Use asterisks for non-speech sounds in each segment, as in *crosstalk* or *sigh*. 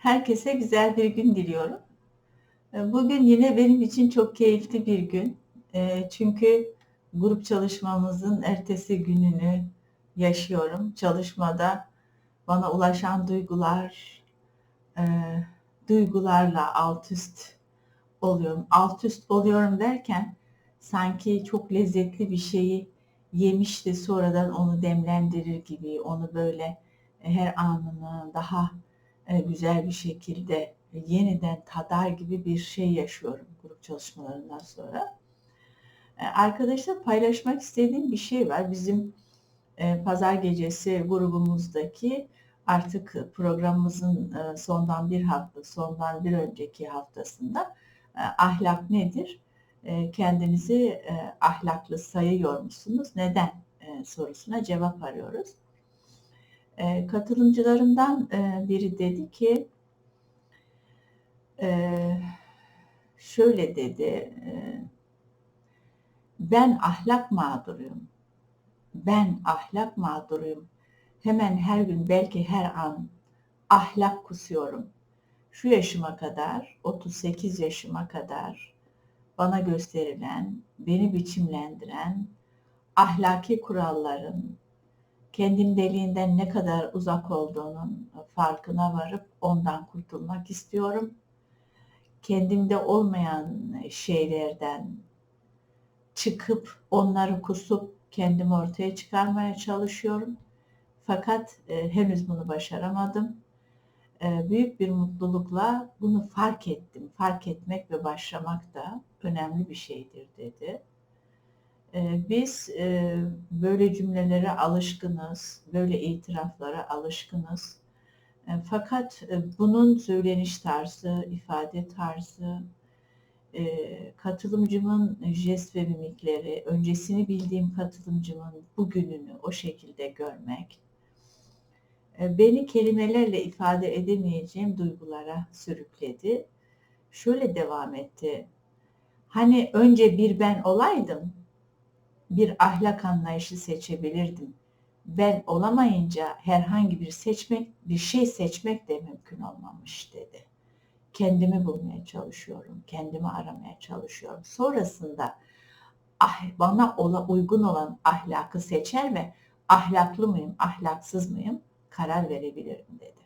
Herkese güzel bir gün diliyorum. E, bugün yine benim için çok keyifli bir gün. E, çünkü grup çalışmamızın ertesi gününü yaşıyorum. Çalışmada bana ulaşan duygular, e, duygularla alt üst oluyorum. Alt üst oluyorum derken sanki çok lezzetli bir şeyi yemişti sonradan onu demlendirir gibi onu böyle her anını daha güzel bir şekilde yeniden tadar gibi bir şey yaşıyorum grup çalışmalarından sonra. E, arkadaşlar paylaşmak istediğim bir şey var. Bizim e, pazar gecesi grubumuzdaki artık programımızın sondan bir hafta, sondan bir önceki haftasında ahlak nedir? Kendinizi ahlaklı sayıyor musunuz? Neden? sorusuna cevap arıyoruz. E, katılımcılarından e, biri dedi ki e, şöyle dedi e, ben ahlak mağduruyum. Ben ahlak mağduruyum. Hemen her gün belki her an ahlak kusuyorum. Şu yaşıma kadar, 38 yaşıma kadar bana gösterilen, beni biçimlendiren ahlaki kuralların, kendim deliğinden ne kadar uzak olduğunun farkına varıp ondan kurtulmak istiyorum. Kendimde olmayan şeylerden çıkıp onları kusup kendimi ortaya çıkarmaya çalışıyorum. Fakat e, henüz bunu başaramadım. E, büyük bir mutlulukla bunu fark ettim. Fark etmek ve başlamak da önemli bir şeydir dedi. Ee, biz e, böyle cümlelere alışkınız, böyle itiraflara alışkınız. E, fakat e, bunun söyleniş tarzı, ifade tarzı, katılımcımın jest ve mimikleri, öncesini bildiğim katılımcımın bugününü o şekilde görmek, beni kelimelerle ifade edemeyeceğim duygulara sürükledi. Şöyle devam etti. Hani önce bir ben olaydım, bir ahlak anlayışı seçebilirdim. Ben olamayınca herhangi bir seçmek, bir şey seçmek de mümkün olmamış dedi. Kendimi bulmaya çalışıyorum, kendimi aramaya çalışıyorum. Sonrasında ah, bana ola, uygun olan ahlakı seçer ve ahlaklı mıyım, ahlaksız mıyım karar verebilirim dedi.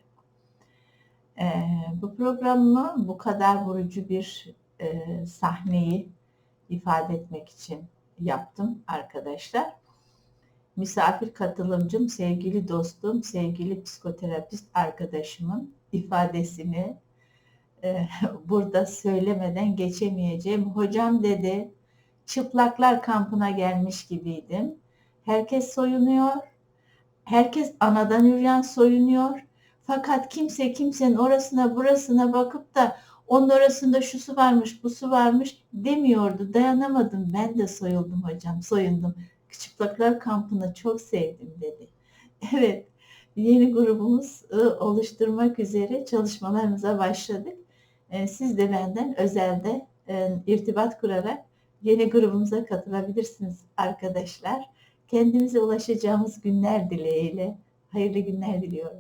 Ee, bu programı bu kadar vurucu bir e, sahneyi ifade etmek için yaptım arkadaşlar. Misafir katılımcım, sevgili dostum, sevgili psikoterapist arkadaşımın ifadesini e, *laughs* burada söylemeden geçemeyeceğim. Hocam dedi, çıplaklar kampına gelmiş gibiydim. Herkes soyunuyor. Herkes anadan üryan soyunuyor. Fakat kimse kimsenin orasına burasına bakıp da onun arasında şu su varmış, bu su varmış demiyordu. Dayanamadım. Ben de soyuldum hocam, soyundum. Çıplaklar kampını çok sevdim dedi. *laughs* Evet, yeni grubumuz oluşturmak üzere çalışmalarımıza başladık. E, siz de benden özelde e, irtibat kurarak yeni grubumuza katılabilirsiniz arkadaşlar. Kendimize ulaşacağımız günler dileğiyle hayırlı günler diliyorum.